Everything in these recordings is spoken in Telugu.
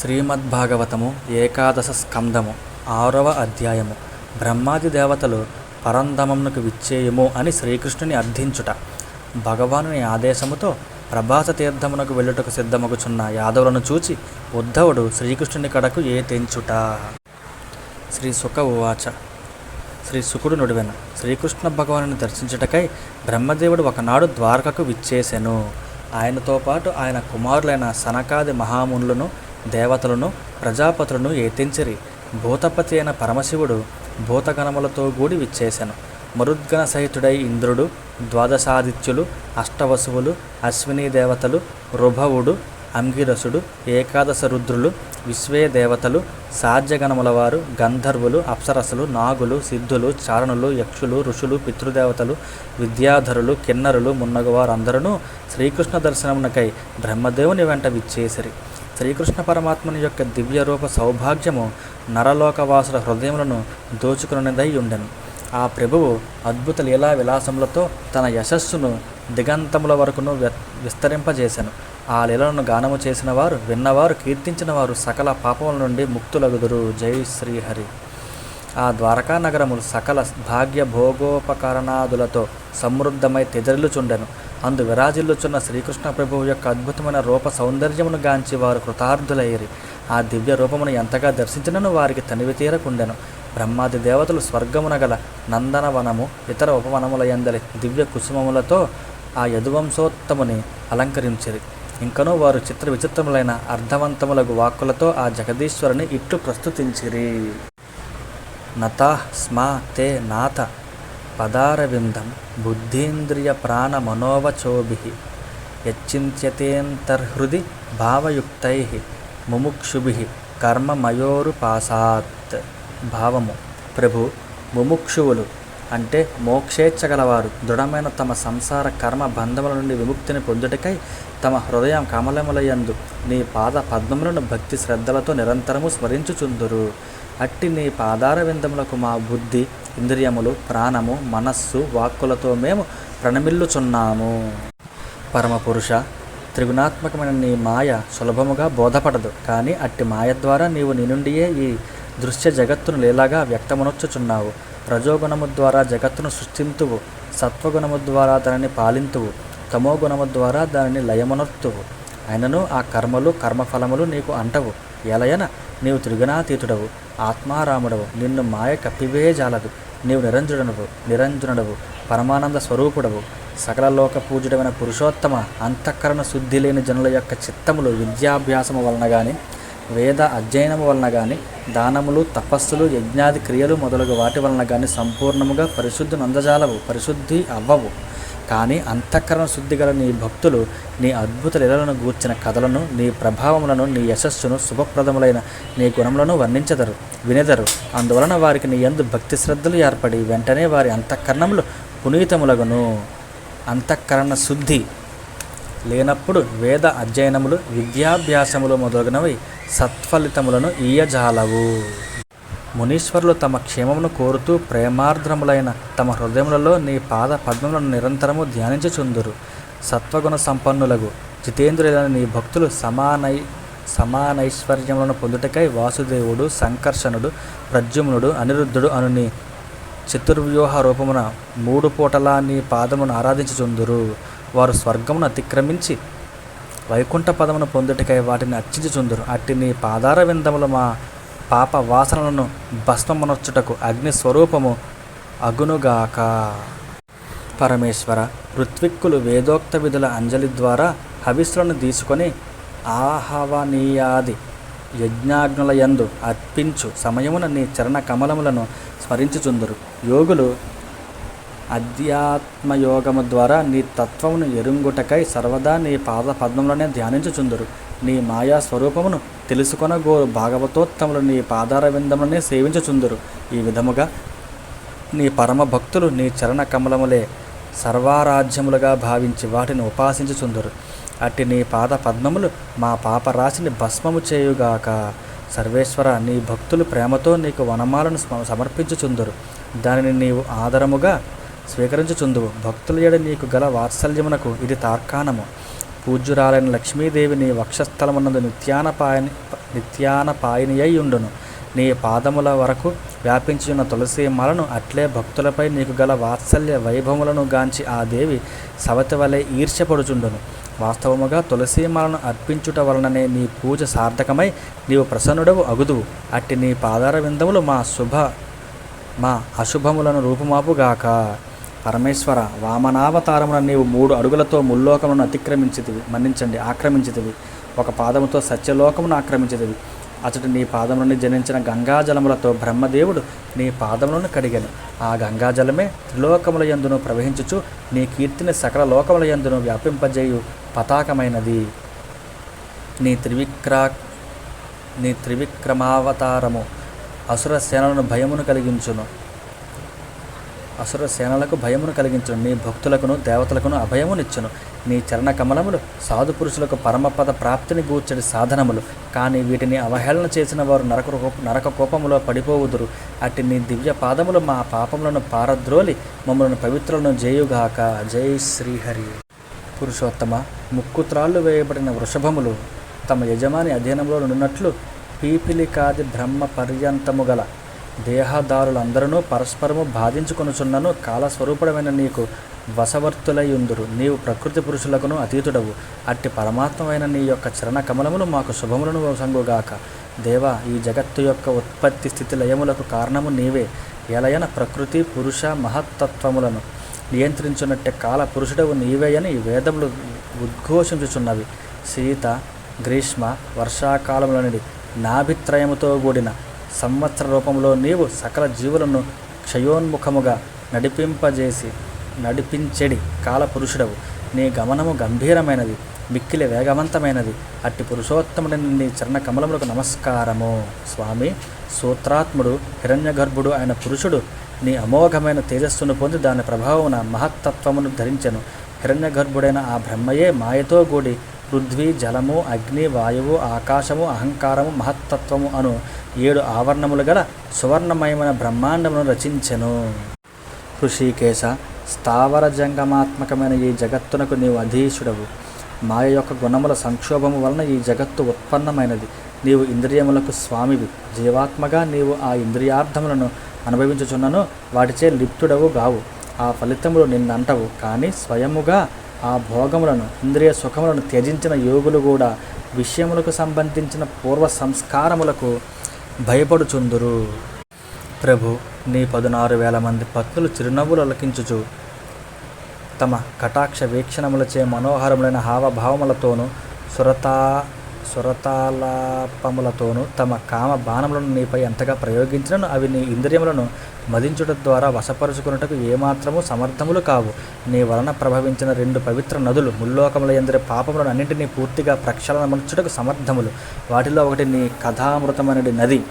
శ్రీమద్భాగవతము ఏకాదశ స్కందము ఆరవ అధ్యాయము బ్రహ్మాది దేవతలు పరంధమమునకు విచ్చేయుము అని శ్రీకృష్ణుని అర్థించుట. భగవానుని ఆదేశముతో ప్రభాస తీర్థమునకు వెళ్ళుటకు సిద్ధమగుచున్న యాదవులను చూచి ఉద్ధవుడు శ్రీకృష్ణుని కడకు ఏ తెంచుట శ్రీ సుఖ ఉవాచ శ్రీ సుకుడు నుడివెన. శ్రీకృష్ణ భగవాను దర్శించుటకై బ్రహ్మదేవుడు ఒకనాడు ద్వారకకు విచ్చేసెను. ఆయనతో పాటు ఆయన కుమారులైన సనకాది మహామునులను దేవతలను ప్రజాపతులను ఏతించిరి. భూతపతి అయిన పరమశివుడు భూతగణములతో కూడి విచ్చేశాను మరుద్గణ సహితుడై ఇంద్రుడు ద్వాదశాదిత్యులు అష్టవసువులు అశ్విని దేవతలు రుభవుడు అంగిరసుడు ఏకాదశ రుద్రులు విశ్వే దేవతలు సాధ్యగణముల వారు గంధర్వులు అప్సరసులు నాగులు సిద్ధులు చారణులు యక్షులు ఋషులు పితృదేవతలు విద్యాధరులు కిన్నరులు మున్నగువారందరూ శ్రీకృష్ణ దర్శనమునకై బ్రహ్మదేవుని వెంట విచ్చేసిరి. శ్రీకృష్ణ పరమాత్మని యొక్క దివ్య రూప సౌభాగ్యము నరలోకవాసుల హృదయములను దోచుకున్నదై ఉండెను. ఆ ప్రభువు అద్భుత లీలా విలాసములతో తన యశస్సును దిగంతముల వరకును విస్తరింపజేశాను ఆ లీలను గానము చేసిన వారు విన్నవారు కీర్తించిన వారు సకల పాపముల నుండి ముక్తులగుదురు. జై శ్రీహరి. ఆ ద్వారకా నగరములు సకల భాగ్య భోగోపకరణాదులతో సమృద్ధమై తెజరిల్లుచుండెను అందు విరాజిల్లుచున్న శ్రీకృష్ణ ప్రభువు యొక్క అద్భుతమైన రూప సౌందర్యమును గాంచి వారు కృతార్థులయ్యిరి. ఆ దివ్య రూపమును ఎంతగా దర్శించినను వారికి తనివి తీరకుండెను. బ్రహ్మాది దేవతలు స్వర్గమున గల నందనవనము ఇతర ఉపవనముల ఎందలి దివ్య కుసుమములతో ఆ యదువంశోత్తముని అలంకరించిరి. ఇంకనూ వారు చిత్ర విచిత్రములైన అర్థవంతములకు వాక్కులతో ఆ జగదీశ్వరుని ఇట్లు ప్రస్తుతించిరి. నతా స్మా తే నాథ పదారవిందం బుద్ధీంద్రియ ప్రాణ మనోవచోభి యచ్చింత్యతేంతర్హృది భావయుక్తై ముముక్షుభి కర్మమయోరుపాసాత్. భావము. ప్రభు ముముక్షువులు అంటే మోక్షేచ్చగలవారు దృఢమైన తమ సంసార కర్మ బంధముల నుండి విముక్తిని పొందుటకై తమ హృదయం కమలములయందు నీ పాద పద్మములను భక్తి శ్రద్ధలతో నిరంతరము స్మరించుచుందురు. అట్టి నీ పాదార విందములకు మా బుద్ధి ఇంద్రియములు ప్రాణము మనస్సు వాక్కులతో మేము ప్రణమిల్లుచున్నాము. పరమపురుష త్రిగుణాత్మకమైన నీ మాయ సులభముగా బోధపడదు. కానీ అట్టి మాయ ద్వారా నీవు నీ నుండియే ఈ దృశ్య జగత్తును లీలాగా వ్యక్తమునొచ్చుచున్నావు. రజోగుణము ద్వారా జగత్తును సృష్టింతువు. సత్వగుణము ద్వారా దానిని పాలింతువు. తమో గుణము ద్వారా దానిని లయమునొత్తువు. అయినను ఆ కర్మలు కర్మఫలములు నీకు అంటవు. ఎలయన నీవు త్రిగుణాతీతుడవు. ఆత్మారాముడవు నిన్ను మాయ కప్పివేయజాలదు నీవు నిరంజనుడవు నిరంజనుడవు పరమానంద స్వరూపుడవు. సకల లోక పూజుడమైన పురుషోత్తమ అంతఃకరణ శుద్ధి లేని జనుల యొక్క చిత్తములు విద్యాభ్యాసము వలన కానీ వేద అధ్యయనము వలన కానీ దానములు తపస్సులు యజ్ఞాది క్రియలు మొదలగు వాటి వలన కానీ సంపూర్ణముగా పరిశుద్ధి నందజాలవు పరిశుద్ధి అవ్వవు. కానీ అంతఃకరణ శుద్ధి గల నీ భక్తులు నీ అద్భుత లీలలను గూర్చిన కథలను నీ ప్రభావములను నీ యశస్సును శుభప్రదములైన నీ గుణములను వర్ణించదరు వినెదరు. అందువలన వారికి నీ యందు భక్తి శ్రద్ధలు ఏర్పడి వెంటనే వారి అంతఃకరణములు పునీతములగును. అంతఃకరణ శుద్ధి లేనప్పుడు వేద అధ్యయనములు విద్యాభ్యాసములు మొదలగునవి సత్ఫలితములను ఈయజాలవు మునీశ్వరులు తమ క్షేమమును కోరుతూ ప్రేమార్ద్రములైన తమ హృదయములలో నీ పాద పద్మములను నిరంతరము ధ్యానించుచుందురు. సత్వగుణ సంపన్నులకు జితేంద్రులైన నీ భక్తులు సమానై సమానైశ్వర్యములను పొందుటకై వాసుదేవుడు సంకర్షణుడు ప్రద్యుమ్నుడు అనిరుద్ధుడు అను నీ చతుర్వ్యూహ రూపమున మూడు పూటలా నీ పాదమును ఆరాధించుచుందురు. వారు స్వర్గమును అతిక్రమించి వైకుంఠ పదమును పొందుటకై వాటిని అర్చించుచుందురు అట్టి నీ పాదార విందములు మా పాప వాసనలను భస్మమునొచ్చుటకు అగ్ని స్వరూపము అగునుగాక. పరమేశ్వర ఋత్విక్కులు వేదోక్త విధుల అంజలి ద్వారా హవిస్సులను తీసుకొని ఆహవనీయాది యజ్ఞాగ్నులయందు అర్పించు సమయమున నీ చరణ కమలములను స్మరించుచుందురు. యోగులు అధ్యాత్మయోగము ద్వారా నీ తత్వమును ఎరుంగుటకై సర్వదా నీ పాద పద్మములనే ధ్యానించుచుందురు. నీ మాయా స్వరూపమును తెలుసుకొనగోరు భాగవతోత్తములు నీ పాదార విందములనే సేవించుచుందురు. ఈ విధముగా నీ పరమ భక్తులు నీ చరణ కమలములే సర్వారాజ్యములుగా భావించి వాటిని ఉపాసించుచుందురు. అట్టి నీ పాద పద్మములు మా పాపరాశిని భస్మము చేయుగాక సర్వేశ్వర నీ భక్తులు ప్రేమతో నీకు వనమాలను సమర్పించుచుందురు. దానిని నీవు ఆదరముగా స్వీకరించుచుందువు. భక్తుల ఎడ నీకు గల వాత్సల్యమునకు ఇది తార్కాణము. పూజ్యురాలైన లక్ష్మీదేవి నీ వక్షస్థలమునందు నిత్యానపాయని నిత్యాన పాయినియై ఉండును. నీ పాదముల వరకు వ్యాపించిన తులసి మాలను అట్లే భక్తులపై నీకు గల వాత్సల్య వైభవములను గాంచి ఆ దేవి సవతి వలె ఈర్ష్యపడుచుండును. వాస్తవముగా తులసీమాలను అర్పించుట వలననే నీ పూజ సార్థకమై నీవు ప్రసన్నుడవు అగుదువు. అట్టి నీ పాదార విందములు మా శుభ మా అశుభములను రూపుమాపుగాక. పరమేశ్వర వామనావతారమున నీవు మూడు అడుగులతో ముల్లోకములను అతిక్రమించితివి. మన్నించండి ఆక్రమించితివి. ఒక పాదముతో సత్యలోకమును ఆక్రమించితివి. అతడు నీ పాదం నుండి జనించిన గంగాజలములతో బ్రహ్మదేవుడు నీ పాదములను కడిగాను. ఆ గంగాజలమే త్రిలోకముల యందును ప్రవహించుచు నీ కీర్తిని సకల లోకముల యందును వ్యాపింపజేయు పతాకమైనది. నీ త్రివిక్రా నీ త్రివిక్రమావతారము అసుర సేనలను భయమును కలిగించును. అసుర సేనలకు భయమును కలిగించను. నీ భక్తులకును దేవతలకును అభయమునిచ్చును. నీ చరణ కమలములు సాధు పురుషులకు పరమపద ప్రాప్తిని గూర్చడి సాధనములు. కానీ వీటిని అవహేళన చేసిన వారు నరక నరక కోపములో పడిపోవుదురు. అట్టి నీ దివ్య పాదములు మా పాపములను పారద్రోలి మమ్మలను పవిత్రులను జయుగాక. జై శ్రీహరి. పురుషోత్తమ ముక్కుత్రాళ్ళు వేయబడిన వృషభములు తమ యజమాని అధీనంలో నున్నట్లు పీపిలికాది బ్రహ్మ పర్యంతము గల దేహదారులందరూ పరస్పరము బాధించుకొనుచున్నను కాలస్వరూపుడమైన నీకు వశవర్తులయ్యుందురు నీవు ప్రకృతి పురుషులకును అతీతుడవు. అట్టి పరమాత్మైన నీ యొక్క చరణ కమలములు మాకు శుభములను సంగుగాక. దేవా ఈ జగత్తు యొక్క ఉత్పత్తి స్థితి లయములకు కారణము నీవే. ఎలయన ప్రకృతి పురుష మహత్తత్వములను నియంత్రించున్నట్టే కాల పురుషుడవు నీవే అని వేదములు ఉద్ఘోషించుచున్నవి. శీత గ్రీష్మ వర్షాకాలములనిది నాభిత్రయముతో కూడిన సంవత్సర రూపంలో నీవు సకల జీవులను క్షయోన్ముఖముగా నడిపింపజేసి నడిపించెడి కాలపురుషుడవు. నీ గమనము గంభీరమైనది మిక్కిలి వేగవంతమైనది. అట్టి పురుషోత్తముడిని నీ చరణ కమలములకు నమస్కారము. స్వామి సూత్రాత్ముడు హిరణ్యగర్భుడు ఆయన పురుషుడు నీ అమోఘమైన తేజస్సును పొంది దాని ప్రభావమున మహత్తత్వమును ధరించెను. హిరణ్యగర్భుడైన ఆ బ్రహ్మయే మాయతో కూడి పృథ్వీ జలము అగ్ని వాయువు ఆకాశము అహంకారము మహత్తత్వము అను ఏడు ఆవరణములు గల సువర్ణమయమైన బ్రహ్మాండమును రచించెను. ఋషికేశ స్థావర జంగమాత్మకమైన ఈ జగత్తునకు నీవు అధీశుడవు. మాయ యొక్క గుణముల సంక్షోభము వలన ఈ జగత్తు ఉత్పన్నమైనది. నీవు ఇంద్రియములకు స్వామివి. జీవాత్మగా నీవు ఆ ఇంద్రియార్థములను అనుభవించుచున్నను వాటిచే లిప్తుడవు గావు. ఆ ఫలితములు నిన్నంటవు. కానీ స్వయముగా ఆ భోగములను ఇంద్రియ సుఖములను త్యజించిన యోగులు కూడా విషయములకు సంబంధించిన పూర్వ సంస్కారములకు భయపడుచుందురు. ప్రభు నీ పదునారు వేల మంది పత్నులు చిరునవ్వులు అలకించుచు తమ కటాక్ష వీక్షణములచే మనోహరములైన హావభావములతోనూ సురతా సురతాలాపములతోనూ తమ కామ బాణములను నీపై ఎంతగా ప్రయోగించినను అవి నీ ఇంద్రియములను మదించుట ద్వారా వశపరుచుకున్నటకు ఏమాత్రము సమర్థములు కావు. నీ వలన ప్రభవించిన రెండు పవిత్ర నదులు ముల్లోకముల ఎందరి పాపములను అన్నింటినీ పూర్తిగా ప్రక్షాళనమర్చుటకు సమర్థములు. వాటిలో ఒకటి నీ కథామృతమనడి నది.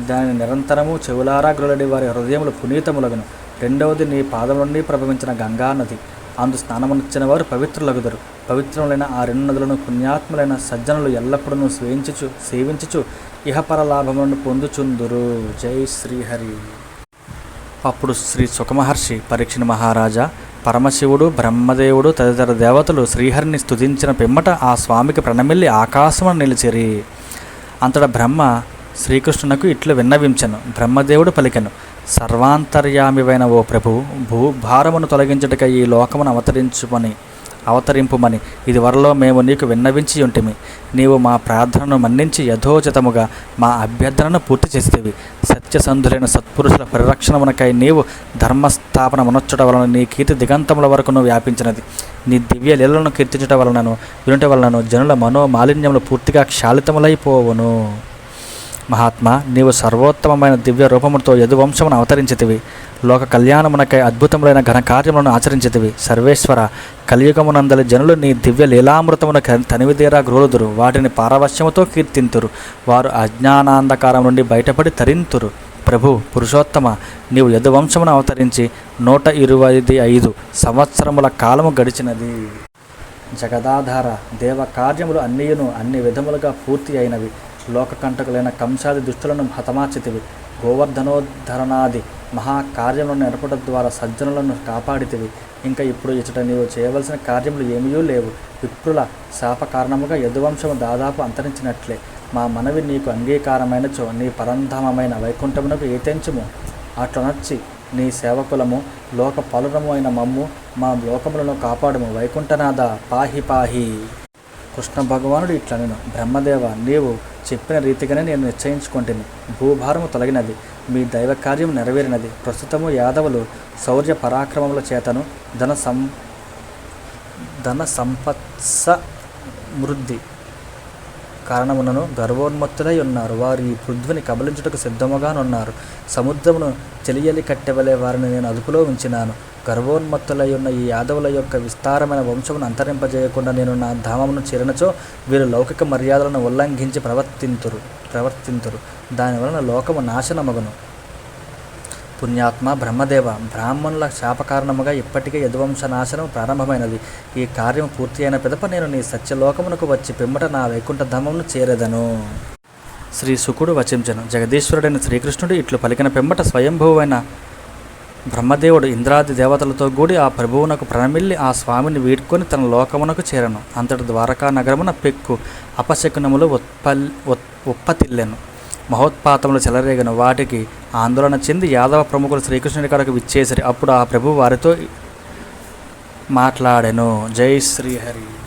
దాని నిరంతరము చెవులారా గ్రులడి వారి హృదయములు పునీతములగును. రెండవది నీ పాదం నుండి ప్రభవించిన గంగా నది. అందు స్నానమునిచ్చిన వారు పవిత్రులగుదరు. పవిత్రములైన ఆ రెండు నదులను పుణ్యాత్ములైన సజ్జనులు ఎల్లప్పుడూ సేవించుచు సేవించుచు ఇహపర లాభములను పొందుచుందురు. జై శ్రీహరి. అప్పుడు శ్రీ సుఖమహర్షి పరీక్షణ మహారాజా పరమశివుడు బ్రహ్మదేవుడు తదితర దేవతలు శ్రీహరిని స్తుతించిన పిమ్మట ఆ స్వామికి ప్రణమిల్లి ఆకాశమును నిలిచిరి. అంతట బ్రహ్మ శ్రీకృష్ణునకు ఇట్లు విన్నవించను బ్రహ్మదేవుడు పలికెను. సర్వాంతర్యామివైన ఓ ప్రభు భూభారమును తొలగించుటకై ఈ లోకమును అవతరించుమని అవతరింపుమని ఇది వరలో మేము నీకు విన్నవించి ఉంటిమి. నీవు మా ప్రార్థనను మన్నించి యథోచితముగా మా అభ్యర్థనను పూర్తి చేసేవి. సత్యసంధులైన సత్పురుషుల పరిరక్షణమునకై నీవు ధర్మస్థాపన మునొచ్చట వలన నీ కీర్తి దిగంతముల వరకును వ్యాపించినది. నీ దివ్య లీలను కీర్తించట వలనను వినుట వలనను జనుల మనో మాలిన్యములు పూర్తిగా క్షాళితములైపోవును. మహాత్మ నీవు సర్వోత్తమమైన దివ్య రూపముతో యదువంశమును అవతరించితివి. లోక కళ్యాణమునకై అద్భుతములైన ఘనకార్యములను ఆచరించితివి. సర్వేశ్వర కలియుగమునందలి జనులు నీ దివ్య లీలామృతమున తనివిదేరా గ్రోలుదురు. వాటిని పారవశ్యముతో కీర్తింతురు. వారు అజ్ఞానాంధకారం నుండి బయటపడి తరింతురు. ప్రభు పురుషోత్తమ నీవు యదువంశమును అవతరించి నూట ఇరవై ఐదు సంవత్సరముల కాలము గడిచినది. జగదాధార దేవ కార్యములు అన్నియును అన్ని విధములుగా పూర్తి అయినవి. లోకకంటకులైన కంసాది దుష్టులను హతమార్చితివి. గోవర్ధనోద్ధరణాది మహాకార్యములను నెరపడం ద్వారా సజ్జనులను కాపాడితివి. ఇంకా ఇప్పుడు ఇచ్చట నీవు చేయవలసిన కార్యములు ఏమీ లేవు. విప్రుల శాప కారణముగా యదువంశము దాదాపు అంతరించినట్లే. మా మనవి నీకు అంగీకారమైనచో నీ పరంధామమైన వైకుంఠమునకు ఏతెంచుము. అట్లనొచ్చి నీ సేవకులము లోక పలురము అయిన మమ్ము మా లోకములను కాపాడుము. వైకుంఠనాథ పాహి పాహి. కృష్ణ భగవానుడు ఇట్లనెను. బ్రహ్మదేవ నీవు చెప్పిన రీతిగానే నేను నిశ్చయించుకుంటుని భూభారము తొలగినది. మీ దైవ కార్యం నెరవేరినది. ప్రస్తుతము యాదవులు శౌర్య పరాక్రమముల చేతను ధన సం ధన సంపత్స మృద్ధి కారణమునను గర్వోన్మత్తులై ఉన్నారు. వారు ఈ పృథ్విని కబలించుటకు సిద్ధముగానున్నారు. సముద్రమును చెలియలి కట్టెవలే వారిని నేను అదుపులో ఉంచినాను. గర్వోన్మత్తులై ఉన్న ఈ యాదవుల యొక్క విస్తారమైన వంశమును అంతరింపజేయకుండా నేను నా ధామమును చేరినచో వీరు లౌకిక మర్యాదలను ఉల్లంఘించి ప్రవర్తింతురు ప్రవర్తింతురు. దానివలన లోకము నాశనమగును. పుణ్యాత్మ బ్రహ్మదేవ బ్రాహ్మణుల శాపకారణముగా ఇప్పటికే యదువంశ నాశనం ప్రారంభమైనది. ఈ కార్యం పూర్తి అయిన పిదప నేను నీ సత్యలోకమునకు వచ్చి పిమ్మట నా వైకుంఠ చేరేదను. శ్రీ సుకుడు వచించను. జగదీశ్వరుడైన శ్రీకృష్ణుడు ఇట్లు పలికిన పిమ్మట స్వయంభువైన బ్రహ్మదేవుడు ఇంద్రాది దేవతలతో కూడి ఆ ప్రభువునకు ప్రణమిల్లి ఆ స్వామిని వీడ్కొని తన లోకమునకు చేరను. అంతటి ద్వారకా నగరమున పెక్కు అపశకునములు ఉత్పల్ ఉత్ మహోత్పాతంలో మహోత్పాతములు చెలరేగను వాటికి ఆందోళన చెంది యాదవ ప్రముఖులు శ్రీకృష్ణుడి కడకు విచ్చేసరి. అప్పుడు ఆ ప్రభు వారితో మాట్లాడెను. జై శ్రీహరి.